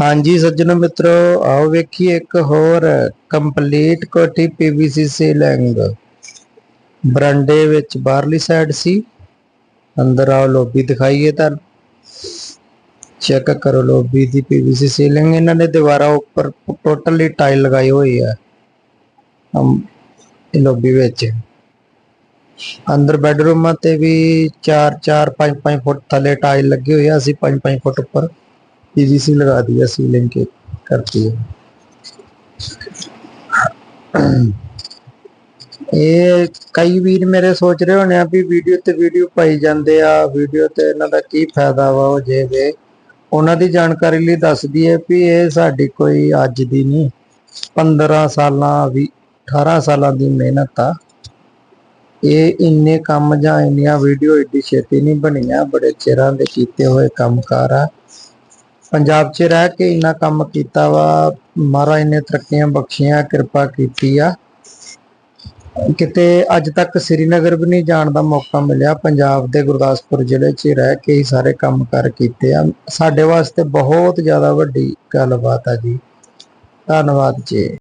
ਹਾਂਜੀ ਸੱਜਣੋ ਮਿੱਤਰੋ, ਆਓ ਵੇਖੀਏ ਇੱਕ ਹੋਰ ਕੰਪਲੀਟ ਕੋਠੀ ਪੀਵੀਸੀ ਸੀਲਿੰਗ ਬਰਾਂਡੇ ਵਿੱਚ ਬਾਹਰਲੀ ਸਾਈਡ ਸੀ। ਅੰਦਰ ਆਓ ਲੋਬੀ ਦਿਖਾਈਏ ਤਾਂ ਚੈੱਕ ਕਰੋ ਲੋਬੀ ਦੀ ਪੀਵੀਸੀ ਸੀਲਿੰਗ ਇਹਨਾਂ ਨੇ ਦੀਵਾਰਾਂ ਉੱਪਰ ਟੋਟਲੀ ਟਾਈਲ ਲਗਾਈ ਹੋਈ ਹੈ ਅਮ, ਇਹ ਵਿੱਚ। ਅੰਦਰ ਬੈਡਰੂਮਾਂ ਤੇ ਵੀ 4 4 5 5 ਫੁੱਟ ਥੱਲੇ ਟਾਈਲ ਲੱਗੀ ਹੋਈ ਹੈ ਅਸੀਂ 5 5 ਫੁੱਟ ਉੱਪਰ पीवीसी लगा दिया सीलिंग के करती है ਇਹ ਕਈ ਵੀਰ ਮੇਰੇ ਸੋਚ ਰਹੇ ਹੋਣੇ ਆ ਵੀ ਵੀਡੀਓ ਤੇ ਵੀਡੀਓ ਪਾਈ ਜਾਂਦੇ ਆ ਵੀਡੀਓ ਤੇ ਇਹਨਾਂ ਦਾ ਕੀ ਫਾਇਦਾ ਵਾ ਉਹ ਜੇ ਵੇ ਉਹਨਾਂ ਦੀ ਜਾਣਕਾਰੀ ਲਈ ਦੱਸ ਦਈਏ ਵੀ ਇਹ ਸਾਡੀ ਕੋਈ ਅੱਜ ਦੀ ਨਹੀਂ 15 ਸਾਲਾਂ ਵੀ 18 ਸਾਲਾਂ ਦੀ ਮਿਹਨਤ ਆ ਇਹ ਇੰਨੇ ਕੰਮ ਜਾਂ ਇੰਨੀਆਂ ਵੀਡੀਓ ਏਡੀ ਛੇਤੀ ਨਹੀਂ ਬਣੀਆਂ ਬੜੇ ਚਿਰਾਂ ਦੇ ਕੀਤੇ ਹੋਏ ਕੰਮਕਾਰ ਆ ਪੰਜਾਬ 'ਚ ਰਹਿ ਕੇ ਇੰਨਾ ਕੰਮ ਕੀਤਾ ਵਾ, ਮਹਾਰਾਜ ਨੇ ਤਰੱਕੀਆਂ ਬਖਸ਼ੀਆਂ, ਕਿਰਪਾ ਕੀਤੀ ਆ। ਕਿਤੇ ਅੱਜ ਤੱਕ ਸ੍ਰੀਨਗਰ ਵੀ ਨਹੀਂ ਜਾਣ ਦਾ ਮੌਕਾ ਮਿਲਿਆ, ਪੰਜਾਬ ਦੇ ਗੁਰਦਾਸਪੁਰ ਜ਼ਿਲ੍ਹੇ 'ਚ ਰਹਿ ਕੇ ਹੀ ਸਾਰੇ ਕੰਮ ਕਰ ਕੀਤੇ ਆ। ਸਾਡੇ ਵਾਸਤੇ ਬਹੁਤ ਜ਼ਿਆਦਾ ਵੱਡੀ ਗੱਲਬਾਤ ਆ ਜੀ। ਧੰਨਵਾਦ ਜੀ।